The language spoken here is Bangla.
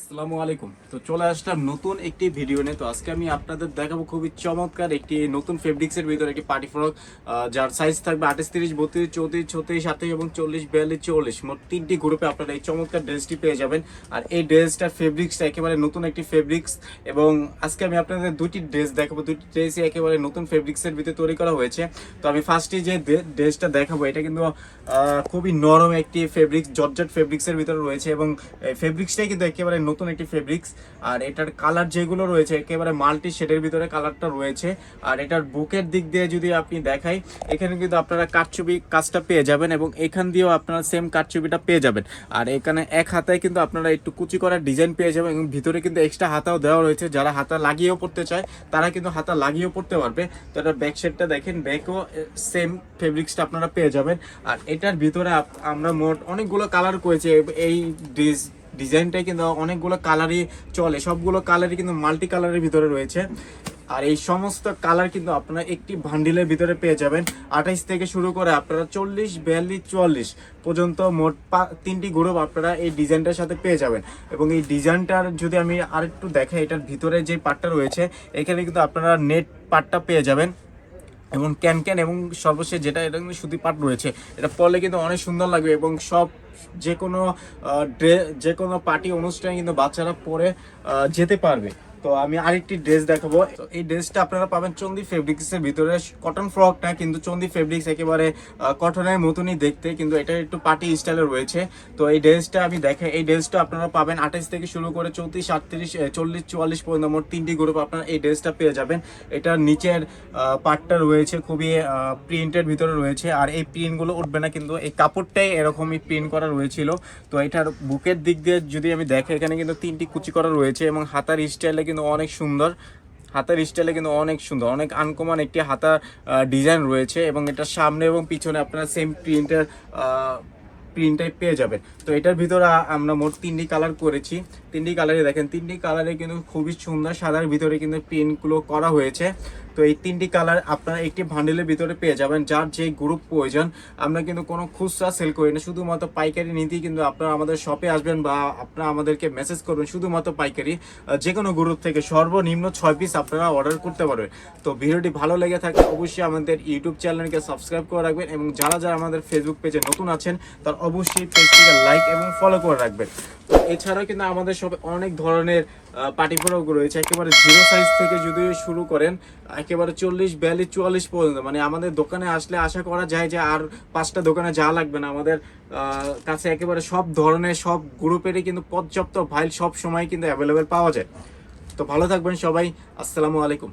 আসসালামু আলাইকুম। তো চলে আসলাম নতুন একটি ভিডিও নিয়ে। তো আজকে আমি আপনাদের দেখাবো খুবই চমৎকার একটি নতুন ফেব্রিক্সের ভিতরে একটি পার্টি ফ্রক যার সাইজ থাকবে আঠাশ, তিরিশ, বত্রিশ, চৌত্রিশ, ছত্রিশ আঠাশ এবং চল্লিশ, বিয়াল্লিশ, চল্লিশ। মোট তিনটি গ্রুপে আপনারা এই চমৎকার ড্রেসটি পেয়ে যাবেন। আর এই ড্রেসটার ফেব্রিক্সটা একেবারে নতুন একটি ফেব্রিক্স এবং আজকে আমি আপনাদের দুটি ড্রেস দেখাবো। দুটি ড্রেসই একেবারে নতুন ফেব্রিক্সের ভিতরে তৈরি করা হয়েছে। তো আমি ফার্স্টে যে ড্রেসটা দেখাবো, এটা কিন্তু খুবই নরম একটি ফেব্রিক্স জর্জেট ফেব্রিক্সের ভিতরে রয়েছে এবং ফেব্রিক্সটাই কিন্তু একেবারে নতুন একটি ফেব্রিক্স আর এটার কালার যেগুলো রয়েছে, একেবারে মাল্টি শেডের ভিতরে কালারটা রয়েছে। আর এটার বুকের দিক দিয়ে যদি আপনি দেখাই, এখানে কিন্তু আপনারা কাঠছবি কাজটা পেয়ে যাবেন এবং এখান দিয়েও আপনারা সেম কাঠছবিটা পেয়ে যাবেন। আর এখানে এক হাতায় কিন্তু আপনারা একটু কুচি করার ডিজাইন পেয়ে যাবেন এবং ভিতরে কিন্তু এক্সট্রা হাতাও দেওয়া রয়েছে। যারা হাতা লাগিয়েও পড়তে চায়, তারা কিন্তু হাতা লাগিয়েও পড়তে পারবে। তো এটার ব্যাক সাইডটা দেখেন ব্যাকও সেম ফেব্রিক্সটা আপনারা পেয়ে যাবেন। আর এটার ভিতরে আমরা মোট অনেকগুলো কালার করেছি। এই ডিস ডিজাইনটাই কিন্তু অনেকগুলো কালারই চলে, সবগুলো কালারই কিন্তু মাল্টি কালারের ভিতরে রয়েছে। আর এই সমস্ত কালার কিন্তু আপনারা একটি ভান্ডিলের ভিতরে পেয়ে যাবেন। আঠাইশ থেকে শুরু করে আপনারা চল্লিশ, বিয়াল্লিশ, চুয়াল্লিশ পর্যন্ত মোট তিনটি গ্রুপ আপনারা এই ডিজাইনটার সাথে পেয়ে যাবেন। এবং এই ডিজাইনটার যদি আমি আরেকটু দেখাই, এটার ভিতরে যে পার্টটা রয়েছে, এখানে কিন্তু আপনারা নেট পার্টটা পেয়ে যাবেন। এবং ক্যান ক্যান এবং সর্বশেষ যেটা, এটা কিন্তু সুতি পাট রয়েছে। এটা পরলে কিন্তু অনেক সুন্দর লাগবে এবং সব যে কোনো ড্রে, যে কোনো পার্টি অনুষ্ঠানে কিন্তু বাচ্চারা পরে যেতে পারবে। তো আমি আরেকটি ড্রেস দেখাবো। তো এই ড্রেসটা আপনারা পাবেন চন্দি ফেব্রিক্সের ভিতরে। কটন ফ্রকটা কিন্তু চন্দি ফেব্রিক্স একেবারে কটনের মতনই দেখতে, কিন্তু এটা একটু পার্টি স্টাইলে রয়েছে। তো এই ড্রেসটা আমি দেখে, এই ড্রেসটা আপনারা পাবেন আঠাশ থেকে শুরু করে চৌত্রিশ, আটত্রিশ চল্লিশ, চুয়াল্লিশ পর্যন্ত মোট তিনটি গ্রুপ আপনারা এই ড্রেসটা পেয়ে যাবেন। এটার নিচের পার্টটা রয়েছে খুবই প্রিন্টের ভিতরে রয়েছে। আর এই প্রিন্টগুলো উঠবে না, কিন্তু এই কাপড়টাই এরকমই প্রিন্ট করা রয়েছিল। তো এটার বুকের দিক দিয়ে যদি আমি দেখে, এখানে কিন্তু তিনটি কুচি করা রয়েছে এবং হাতার স্টাইলে কিন্তু অনেক সুন্দর। হাতার স্টাইলে কিন্তু অনেক সুন্দর। অনেক আনকমন একটি হাতা ডিজাইন রয়েছে এবং এটা সামনে এবং পিছনে আপনারা সেম প্রিন্টের প্রিন্টটাই পেয়ে যাবেন। তো এটার ভিতরে আমরা মোট তিনটি কালার করেছি। তিনটি কালারে দেখেন, তিনটি কালারে কিন্তু খুবই সুন্দর সাদার ভিতরে কিন্তু প্রিন্টগুলো করা হয়েছে। তো এই তিনটি কালার আপনারা একটি ভান্ডেলের ভিতরে পেয়ে যাবেন, যার যে গ্রুপ প্রয়োজন, আমরা কিন্তু কোনো খুচরা সেল করি না, শুধুমাত্র পাইকারি নিতেই কিন্তু আপনারা আমাদের শপে আসবেন বা আপনারা আমাদেরকে মেসেজ করবেন, শুধুমাত্র পাইকারি। যে কোনো গ্রুপ থেকে সর্বনিম্ন ছয় পিস আপনারা অর্ডার করতে পারবেন। তো ভিডিওটি ভালো লেগে থাকে অবশ্যই আমাদের ইউটিউব চ্যানেলকে সাবস্ক্রাইব করে রাখবেন এবং যারা যারা আমাদের ফেসবুক পেজে নতুন আছেন, তার অবশ্যই পেজটিকে লাইক এবং ফলো করে রাখবেন। এছাড়াও কিন্তু আমাদের সব অনেক ধরনের পার্টি ফ্রক রয়েছে। একেবারে জিরো সাইজ থেকে যদি শুরু করেন, একেবারে চল্লিশ, বিয়াল্লিশ, চুয়াল্লিশ পর্যন্ত। মানে আমাদের দোকানে আসলে আশা করা যায় যে আর পাঁচটা দোকানে যা লাগবে না। আমাদের কাছে একেবারে সব ধরনের, সব গ্রুপেরই কিন্তু পর্যাপ্ত ফাইল সব সময় কিন্তু অ্যাভেলেবেল পাওয়া যায়। তো ভালো থাকবেন সবাই। আসসালামু আলাইকুম।